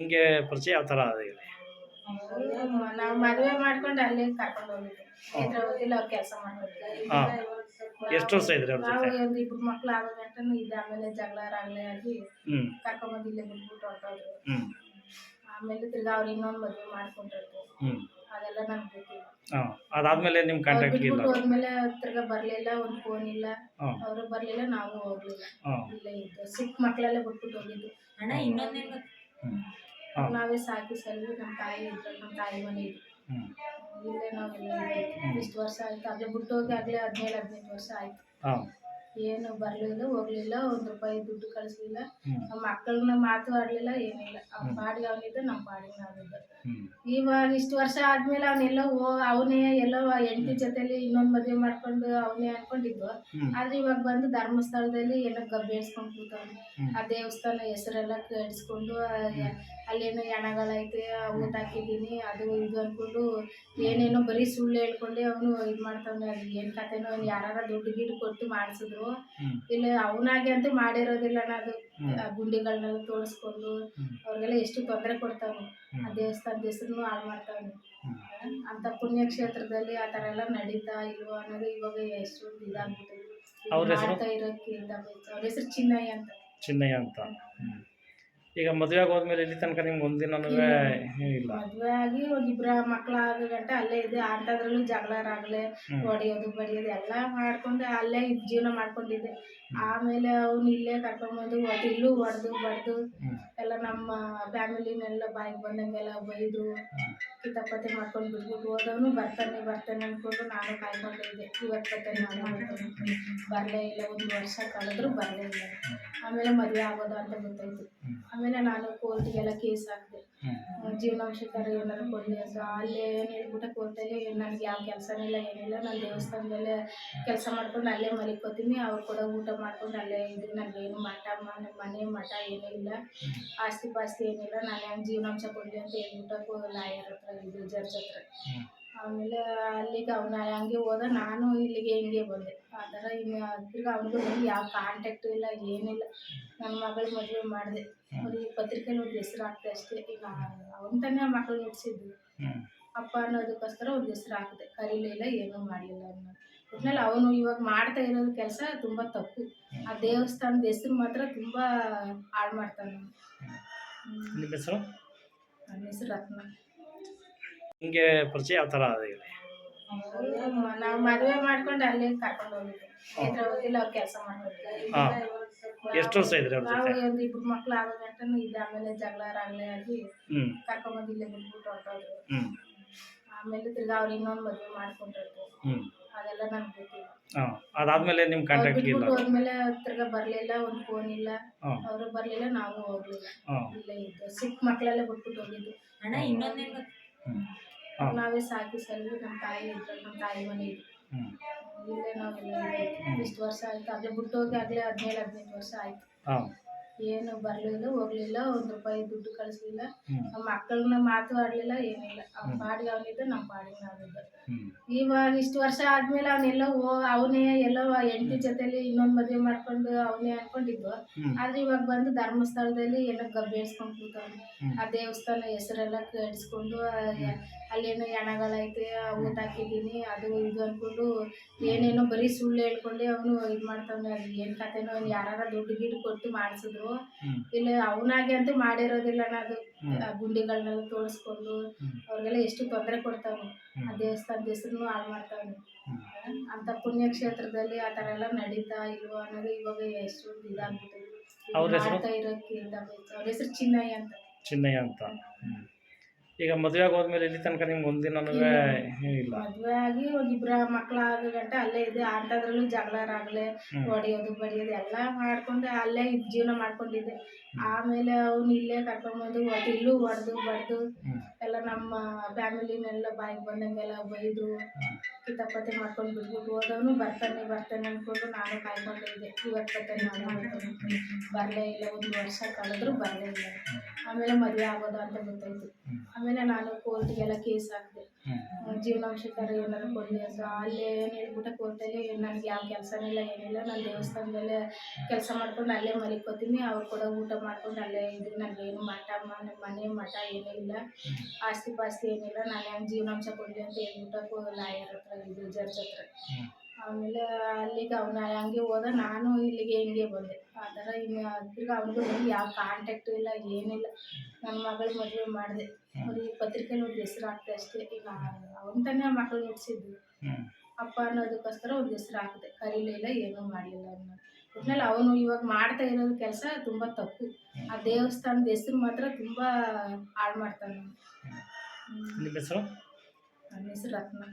ನಿಮಗೆ ಪರಿಚಯ ಯಾವ ಥರ ಇದೆ ನಾವು ಮದುವೆ ಮಾಡ್ಕೊಂಡು ಅಲ್ಲಿ ಕರ್ಕೊಂಡು ಹೋಗಿದ್ವಿ. ಹೈದ್ರಾಬಾದಿಲ್ಲ ಅವ್ರು ಕೆಲಸ ಮಾಡ್ಕೊಂಡಿದ್ವಿ ಎಷ್ಟು ವರ್ಷ ಇದ್ರಿ ಅವ್ರ ನಾವು ಜೊತೆ ಒಂದು ಇಬ್ರು ಮಕ್ಳು ಆಗೋ ಗಂಟನು ಇದೆ ಆಮೇಲೆ ಜಗಳ ರಾಗಲೆ ಆಗಿ ಕರ್ಕೊಂಡು ಕರ್ಕೊಂಬಂದು ಇಲ್ಲೇ ಬಿಟ್ಬಿಟ್ಟು ಹೊರಟೋದ್ರು. ಆಮೇಲೆ ತಿರ್ಗಾ ಅವ್ರು ಇನ್ನೊಂದು ಮದುವೆ ಮಾಡ್ಕೊಂಡ್ರು. ಅದೆಲ್ಲ ನನ್ಗೆ ಗೊತ್ತಿಲ್ಲ. ಅದಾದಮೇಲೆ ನಿಮ್ಮ ಅವ್ರು ಕಾಂಟ್ಯಾಕ್ಟ್ ಇಲ್ಲ ಬಿಟ್ಬಿಟ್ಟು ಹೋದ್ಮೇಲೆ ತಿರ್ಗಾ ಬರ್ಲಿಲ್ಲ ಒಂದು ಫೋನ್ ಇಲ್ಲ. ಅವರು ಬರ್ಲಿಲ್ಲ ನಾವು ಹೋಗ್ಲಿಲ್ಲ. ಇಲ್ಲೇ ಇದ್ದು. ಸಿಕ್ಕ ಮಕ್ಕಳೆಲ್ಲ ಬಿಟ್ಬಿಟ್ಟು ಹೋಗಿದ್ದು. ಅಣ್ಣ ಇನ್ನೊಂದೇನು ನಾವೇ ಸಾಕಿ ಸಲ್ವಿ ನಮ್ಮ ತಾಯಿ ಇದ್ರು ನಮ್ಮ ತಾಯಿ ಮನೆ ಇದ್ದು ಹ್ಞೂ ಇಲ್ಲೇ ನಾವೆಲ್ಲ ಇದ್ದೀವಿ. ಇಷ್ಟು ವರ್ಷ ಆಯ್ತು ಅಲ್ಲೇ ಬಿಟ್ಟು ಹೋಗಿ ಆಗಲೇ ಹದಿನೇಳು ಹದಿನೆಂಟು ವರ್ಷ ಆಯ್ತು ಹಾಂ ಏನು ಬರಲಿಲ್ಲ ಹೋಗ್ಲಿಲ್ಲ ಒಂದ್ ರೂಪಾಯಿ ದುಡ್ಡು ಕಳಿಸ್ಲಿಲ್ಲ. ನಮ್ಮ ಮಕ್ಕಳನ್ನ ಮಾತು ಆಡ್ಲಿಲ್ಲ ಏನಿಲ್ಲ. ಅವ್ನ ಪಾಡಿಗೆ ಅವನಿದ್ದ ನಮ್ಮ ಪಾಡಿಗೆ ನಾವಿದ್ದ ಇವಾಗ ಇಷ್ಟು ವರ್ಷ ಆದ್ಮೇಲೆ ಅವನೆಲ್ಲ ಅವನೇ ಎಲ್ಲೋ ಹೆಂಡತಿ ಜೊತೆಲಿ ಇನ್ನೊಂದು ಮದುವೆ ಮಾಡ್ಕೊಂಡು ಅವನೇ ಅನ್ಕೊಂಡಿದ್ವು. ಹ್ಞೂ ಆದ್ರೆ ಇವಾಗ ಬಂದು ಧರ್ಮಸ್ಥಳದಲ್ಲಿ ಏನೋ ಗಬ್ಬೇಡ್ಸ್ಕೊಂಡ್ ಕೂತವ್ನು. ಹ್ಮ್. ಆ ದೇವಸ್ಥಾನ ಹೆಸರೆಲ್ಲ ಕೇಳಿಸ್ಕೊಂಡು ಅಲ್ಲೇನೋ ಹೆಣಗಳೈತೆ ಊಟ ಹಾಕಿದ್ದೀನಿ ಅದು ಇದು ಅನ್ಕೊಂಡು ಏನೇನೋ ಬರೀ ಸುಳ್ಳು ಹೇಳ್ಕೊಂಡೆ ಅವನು ಇದು ಮಾಡ್ತಾವ್ನೆ. ಅದು ಏನ್ ಕತೆನೋ ಅವ್ನು ಯಾರಾರ ದುಡ್ಡು ಗಿಡ್ಡು ಕೊಟ್ಟು ಮಾಡಿಸಿದ್ರು. ಹ್ಞೂ ಇಲ್ಲ ಅವನಾಗೆ ಅಂತೂ ಮಾಡಿರೋದಿಲ್ಲ ಅದು ಗುಂಡಿಗಳನ್ನೆಲ್ಲ ತೋರಿಸ್ಕೊಂಡು. ಅವ್ರಿಗೆಲ್ಲ ಎಷ್ಟು ತೊಂದರೆ ಕೊಡ್ತಾವ ಆ. ದೇವಸ್ಥಾನದ ಹೆಸರು ಹಾಳು ಮಾಡ್ತಾವನು. ಅಂತ ಪುಣ್ಯಕ್ಷೇತ್ರದಲ್ಲಿ ಆ ಥರ ಎಲ್ಲ ನಡೀತಾ ಇಲ್ವೋ ಅನ್ನೋದು ಇವಾಗ ಎಷ್ಟು ಇದಾಗ್ಬಿಟ್ಟಿದೆ. ಅವ್ರ ಹೆಸರು? ಮಾಡ್ತಾ ಇರೋಕ್ಕಿಂತ ಅವ್ರ ಹೆಸರು ಚಿನ್ನಯ್ಯ ಅಂತ. ಚಿನ್ನಯ್ಯ ಅಂತ. ಈಗ ಮದುವೆ ಆಗೋದ್ಮೇಲೆ ಇಲ್ಲಿ ತನಕ ನಿಮ್ಗೆ ಒಂದಿನನೂ ಇಲ್ಲ. ಮದುವೆ ಆಗಿ ಒಂದಿಬ್ರ ಮಕ್ಳು ಆಗೋ ಗಂಟ ಅಲ್ಲೇ ಇದೆ ಆಟದ್ರಲ್ಲೂ ಜಗಳ ರಾಗಲೆ ಹ್ಮ್. ಹೊಡೆಯೋದು ಬಡಿಯೋದು ಎಲ್ಲ ಮಾಡ್ಕೊಂಡು ಅಲ್ಲೇ ಜೀವನ ಮಾಡ್ಕೊಂಡಿದ್ದೆ. ಆಮೇಲೆ ಅವ್ನು ಇಲ್ಲೇ ಕರ್ಕೊಂಡ್ಬಂದು ಇಲ್ಲೂ ಹೊಡೆದು ಬಡ್ದು ಎಲ್ಲ ನಮ್ಮ ಫ್ಯಾಮಿಲಿನೆಲ್ಲ ಬಾಯಿಗೆ ಬಂದಂಗೆಲ್ಲ ಬೈದು ಕಿತಾಪತಿ ಮಾಡ್ಕೊಂಡು ಬಿಡ್ಬೋದು. ಹೋದವನು ಬರ್ತಾನೆ ಬರ್ತಾನೆ ಅಂದ್ಕೊಂಡು ನಾನು ಕಾಯ್ಕೊಂಡಿದ್ದೆ ಇವತ್ತು ಬರ್ತಾನೆ ನಾನು ಬರಲೇ ಇಲ್ಲ. ಒಂದು ವರ್ಷ ಕಳೆದ್ರು ಬರಲೇ ಇಲ್ಲ. ಆಮೇಲೆ ಮದುವೆ ಆಗೋದು ಅಂತ ಗೊತ್ತಾಯ್ತು. ಆಮೇಲೆ ನಾನು ಕೋರ್ಟಿಗೆಲ್ಲ ಕೇಸ್ ಹಾಕಿದೆ. ಜೀವನಾಂಶ ಥರ ಏನಾರು ಕೊಡಲಿ ಅಂತ. ಅಲ್ಲೇ ಏನು ಹೇಳ್ಬಿಟ್ಟು ಕೋರ್ಟಲ್ಲಿ ನನಗೆ ಯಾವ ಕೆಲಸನೂ ಇಲ್ಲ, ಏನಿಲ್ಲ. ನಾನು ದೇವಸ್ಥಾನದಲ್ಲೇ ಕೆಲಸ ಮಾಡ್ಕೊಂಡು ಅಲ್ಲೇ ಮಲಿಕೋತೀನಿ. ಅವ್ರು ಕೂಡ ಊಟ ಮಾಡ್ಕೊಂಡು ಅಲ್ಲೇ ಇದ್ದೀನಿ. ನನಗೇನು ಮಠ ಮನೆ ಮನೆ ಮಠ ಏನೂ ಇಲ್ಲ ಆಸ್ತಿ ಪಾಸ್ತಿ ಏನಿಲ್ಲ. ನಾನು ಹೆಂಗೆ ಜೀವನಾಂಶ ಕೊಡಲಿ ಅಂತ ಹೇಳ್ಬಿಟ್ಟು ಲಾಯರ್ ಹತ್ರ ಇದು ಜರ್ಜ್ ಹತ್ರ. ಆಮೇಲೆ ಅಲ್ಲಿಗೆ ಅವನ ಹಂಗೆ ಹೋದ ನಾನು ಇಲ್ಲಿಗೆ ಹಿಂಗೆ ಬಂದೆ. ಆ ಥರ ಇನ್ನು ತಿರ್ಗಿ ಅವನಿಗೂ ನನಗೆ ಯಾವ ಕಾಂಟ್ಯಾಕ್ಟು ಇಲ್ಲ ಏನಿಲ್ಲ. ನನ್ನ ಮಗಳ ಮದುವೆ ಮಾಡಿದೆ. ಅವ್ರಿಗೆ ಪತ್ರಿಕೆಯಲ್ಲಿ ಒಂದು ಹೆಸರು ಹಾಕ್ತಾ ಅಷ್ಟೇ. ಈಗ ಅವನ ತಾನೇ ಮಕ್ಕಳು ಮಕ್ಳು ಹ್ಞೂ ಅಪ್ಪ ಅನ್ನೋದಕ್ಕೋಸ್ಕರ ಒಂದು ಹೆಸರು ಹಾಕಿದೆ. ಕರೀಲಿಲ್ಲ ಏನೂ ಮಾಡಲಿಲ್ಲ ಅನ್ನೋ ಒಟ್ನಲ್ಲಿ ಅವನು ಇವಾಗ ಮಾಡ್ತಾ ಇರೋದು ಕೆಲಸ ತುಂಬ ತಪ್ಪು. ಆ ದೇವಸ್ಥಾನದ ಹೆಸರು ಮಾತ್ರ ತುಂಬ ಹಾಳು ಮಾಡ್ತಾನೆ ನನ್ನ ಹೆಸ್ರು ರತ್ನ. ನಿಮಗೆ ಪರಿಚಯ ಯಾವ ಥರ ಇದೆ ನಾವು ಮದುವೆ ಮಾಡ್ಕೊಂಡು ಅಲ್ಲಿ ಕರ್ಕೊಂಡು ಹೋಗಿದ್ವಿ. ಹೈದ್ರಾಬಾದಿಲ್ಲ ಅವ್ರು ಕೆಲಸ ಮಾಡ್ಕೊಂಡಿದ್ವಿ ಹಾಂ. ಎಷ್ಟು ವರ್ಷ ಇದ್ರಿ ಅವ್ರ ನಾವು ಜೊತೆ ಒಂದು ಇಬ್ರು ಮಕ್ಳು ಆಗೋ ಗಂಟನು ಇದ್ದೆ ಆಮೇಲೆ ಜಗಳ ರಾಗಲೆ ಆಗಿ ಹ್ಞೂ ಕರ್ಕೊಂಬಂದು ಇಲ್ಲೇ ಬಿಟ್ಬಿಟ್ಟು ಹೊರಟೋದ್ರು. ಹ್ಞೂ ಆಮೇಲೆ ತಿರ್ಗಾ ಅವ್ರು ಇನ್ನೊಂದು ಮದುವೆ ಹ್ಞೂ ಅದೆಲ್ಲ ಗೊತ್ತಿಲ್ಲ. ಹಾಂ. ಅದಾದಮೇಲೆ ನಿಮ್ಮ ಅವ್ರು ಕಾಂಟ್ಯಾಕ್ಟ್ ಇಲ್ಲ ಬಿಟ್ಬಿಟ್ಟು ಹೋದ್ಮೇಲೆ ತಿರ್ಗಾ ಬರ್ಲಿಲ್ಲ ಒಂದು ಫೋನ್ ಇಲ್ಲ. ಅವ್ರು ಅವರು ಬರಲಿಲ್ಲ ನಾವು ಹೋಗ್ಲಿಲ್ಲ. ಹಾಂ. ಇಲ್ಲೇ ಇದ್ದು. ಸಿಕ್ಕ ಮಕ್ಕಳೆಲ್ಲ ಬಿಟ್ಬಿಟ್ಟು ಹೋಗಿದ್ದು. ಅಣ್ಣ ಇನ್ನೊಂದೇನು ಹ್ಞೂ ಹಾಂ ನಾವೇ ಸಾಕಿ ಸಲ್ವಿ ನಮ್ಮ ತಾಯಿ ಇದ್ರು ನಮ್ಮ ತಾಯಿ ಮನೆ ಇಲ್ಲೇ ನಾವೆಲ್ಲ ಇಷ್ಟು ವರ್ಷ ಆಯ್ತು. ಅದೇ ಬಿಟ್ಟೋಗಿ ಆಗಲೇ ಹದಿನೇಳು ಹದಿನೆಂಟು ವರ್ಷ ಆಯ್ತು. ಏನು ಬರಲಿಲ್ಲ ಹೋಗ್ಲಿಲ್ಲ ಒಂದ್ ರೂಪಾಯಿ ದುಡ್ಡು ಕಳಿಸ್ಲಿಲ್ಲ. ನಮ್ಮ ಮಕ್ಕಳನ್ನ ಮಾತು ಆಡ್ಲಿಲ್ಲ ಏನಿಲ್ಲ. ಅವ್ನ ಪಾಡಿಗೆ ಅವನಿದ್ದ ನಮ್ಮ ಪಾಡಿಗೆ ನಾವಿದ್ದ ಇವಾಗ ಇಷ್ಟು ವರ್ಷ ಆದ್ಮೇಲೆ ಅವನೆಲ್ಲ ಓ ಅವನೇ ಎಲ್ಲೋ ಎಂಟಿ ಜೊತೆಲಿ ಇನ್ನೊಂದು ಮದ್ವೆ ಮಾಡ್ಕೊಂಡು ಅವನೇ ಅನ್ಕೊಂಡಿದ್ವು. ಆದ್ರೆ ಇವಾಗ ಬಂದು ಧರ್ಮಸ್ಥಳದಲ್ಲಿ ಎಲ್ಲ ಗಬ್ಬೇಡ್ಸ್ಕೊಂಡು ಕೂತವ್ನು. ಆ ದೇವಸ್ಥಾನ ಹೆಸರೆಲ್ಲ ಕೆಡಿಸ್ಕೊಂಡು ಅಲ್ಲೇನೋ ಹೆಣಗಳೈತೆ ಊಟ ಹಾಕಿದ್ದೀನಿ ಅದು ಇದು ಅನ್ಕೊಂಡು ಏನೇನೋ ಬರೀ ಸುಳ್ಳು ಹೇಳ್ಕೊಂಡು ಅವನು ಇದು ಮಾಡ್ತಾವನೆ ಅದು ಏನು ಕತೆನೋ ಅವ್ನು ಯಾರಾರ ದುಡ್ಡು ಗಿಡ್ಡು ಕೊಟ್ಟು ಮಾಡಿಸಿದ್ರು. ಇಲ್ಲ ಅವನಾಗೆ ಅಂತೂ ಮಾಡಿರೋದಿಲ್ಲ ಅದು ಗುಂಡಿಗಳನ್ನೆಲ್ಲ ತೋರಿಸ್ಕೊಂಡು ಅವ್ರಿಗೆಲ್ಲ ಎಷ್ಟು ತೊಂದರೆ ಕೊಡ್ತಾವೆ ಆ. ದೇವಸ್ಥಾನದ ಹೆಸರು ಹಾಳು ಮಾಡ್ತಾವನು. ಹ್ಮ್. ಅಂತ ಪುಣ್ಯಕ್ಷೇತ್ರದಲ್ಲಿ ಆ ಥರ ಎಲ್ಲ ನಡೀತಾ ಇಲ್ವೋ ಅನ್ನೋದು ಇವಾಗ ಎಷ್ಟು ಇದಾಗ್ಬಿಟ್ಟಿದೆ. ಅವ್ರ ಹೆಸರು? ಮಾಡ್ತಾ ಇರೋಕ್ಕಿಂತ ಅವ್ರ ಹೆಸರು ಚಿನ್ನಯ್ಯ ಅಂತ. ಚಿನ್ನಯ್ಯ ಅಂತ. ಈಗ ಮದುವೆ ಹೋದ್ಮೇಲೆ ಇಲ್ಲಿ ತನಕ ನಿಮ್ಗೆ ಒಂದಿನನೂ ಇಲ್ಲ. ಮದುವೆ ಆಗಿ ಒಂದಿಬ್ರ ಮಕ್ಳು ಆಗೋ ಗಂಟ ಅಲ್ಲೇ ಇದೆ. ಆಟದ್ರಲ್ಲೂ ಜಗಳ ರಾಗಲೆ ಹ್ಞೂ ಹೊಡೆಯೋದು ಬಡಿಯೋದು ಎಲ್ಲ ಮಾಡ್ಕೊಂಡು ಅಲ್ಲೇ ಜೀವನ ಮಾಡ್ಕೊಂಡಿದ್ದೆ. ಆಮೇಲೆ ಅವ್ನು ಇಲ್ಲೇ ಕರ್ಕೊಂಬಂದು ಇಲ್ಲೂ ಹೊಡೆದು ಬಡ್ದು ಎಲ್ಲ ನಮ್ಮ ಫ್ಯಾಮಿಲಿನೆಲ್ಲ ಬಾಯಿಗೆ ಬಂದಂಗೆಲ್ಲ ಬೈದು ಕಿತಾಪತಿ ಮಾಡ್ಕೊಂಡು ಬಿಟ್ಬಿಟ್ಟು ಹೋದವನು ಬರ್ತಾನೆ ಬರ್ತಾನೆ ಅಂದ್ಕೊಂಡು ನಾನು ಕಾಯ್ಕೊಂಡಿದ್ದೆ ಇವತ್ತು ಬರ್ತಾನೆ ನಾನು ಬರ್ತಾನೆ ಬರಲೇ ಇಲ್ಲ. ಒಂದು ವರ್ಷ ಕಳೆದ್ರು ಬರಲೇ ಇಲ್ಲ. ಆಮೇಲೆ ಮದುವೆ ಆಗೋದು ಅಂತ ಗೊತ್ತಾಯ್ತು. ಆಮೇಲೆ ನಾನು ಕೋರ್ಟಿಗೆಲ್ಲ ಕೇಸ್ ಹಾಕಿದೆ. ಹ್ಞೂ ಜೀವನಾಂಶಕರ ಏನಾದ್ರು ಕೊಡಲಿ ಸೊ ಅಲ್ಲಿ ಏನು ಹೇಳ್ಬಿಟ್ಟು ಕೋರ್ಟಲ್ಲಿ ನನಗೆ ಯಾವ ಕೆಲಸನೇ ಇಲ್ಲ ಏನಿಲ್ಲ. ನಾನು ದೇವಸ್ಥಾನದಲ್ಲೇ ಕೆಲಸ ಮಾಡ್ಕೊಂಡು ಅಲ್ಲೇ ಮಲಿಕೋತೀನಿ. ಅವ್ರು ಕೂಡ ಊಟ ಮಾಡ್ಕೊಂಡು ಅಲ್ಲೇ ಇದ್ದೀನಿ. ನನಗೇನು ಮಠ ಮನೆ ಮಠ ಏನೂ ಇಲ್ಲ ಆಸ್ತಿ ಪಾಸ್ತಿ ಏನಿಲ್ಲ. ನಾನು ಹೆಂಗೆ ಜೀವನಾಂಶ ಕೊಡಲಿ ಅಂತ ಹೇಳ್ಬಿಟ್ಟು ಲಾಯರ್ ಹತ್ರ ಇದು ಜಡ್ಜ್ ಹತ್ರ. ಆಮೇಲೆ ಅಲ್ಲಿಗೆ ಅವನ ಹಂಗೆ ಹೋದ ನಾನು ಇಲ್ಲಿಗೆ ಹಿಂಗೆ ಬಂದೆ. ಆ ಥರ ಇನ್ನು ತಿರ್ಗಿ ಅವನಿಗೂ ಯಾವ ಕಾಂಟ್ಯಾಕ್ಟು ಇಲ್ಲ ಏನಿಲ್ಲ. ನನ್ನ ಮಗಳ ಮದುವೆ ಮಾಡಿದೆ. ಅವ್ರಿಗೆ ಪತ್ರಿಕೆಯಲ್ಲಿ ಒಂದು ಹೆಸ್ರು ಹಾಕ್ದೆ ಅಷ್ಟೇ. ಈಗ ಅವನ ಮಕ್ಕಳು ಮಕ್ಳು ಹ್ಞೂ ಅಪ್ಪ ಅನ್ನೋದಕ್ಕೋಸ್ಕರ ಒಂದು ಹೆಸ್ರು ಹಾಕಿದೆ. ಕರೀಲಿಲ್ಲ ಏನೂ ಮಾಡಲಿಲ್ಲ ಅನ್ನೋದು. ಒಟ್ನಲ್ಲಿ ಅವನು ಇವಾಗ ಮಾಡ್ತಾ ಇರೋದು ಕೆಲಸ ತುಂಬ ತಪ್ಪು. ಆ ದೇವಸ್ಥಾನದ ಹೆಸ್ರು ಮಾತ್ರ ತುಂಬ ಹಾಳು ಮಾಡ್ತಾನೆ ನನ್ನ ಹೆಸ್ರು ರತ್ನ.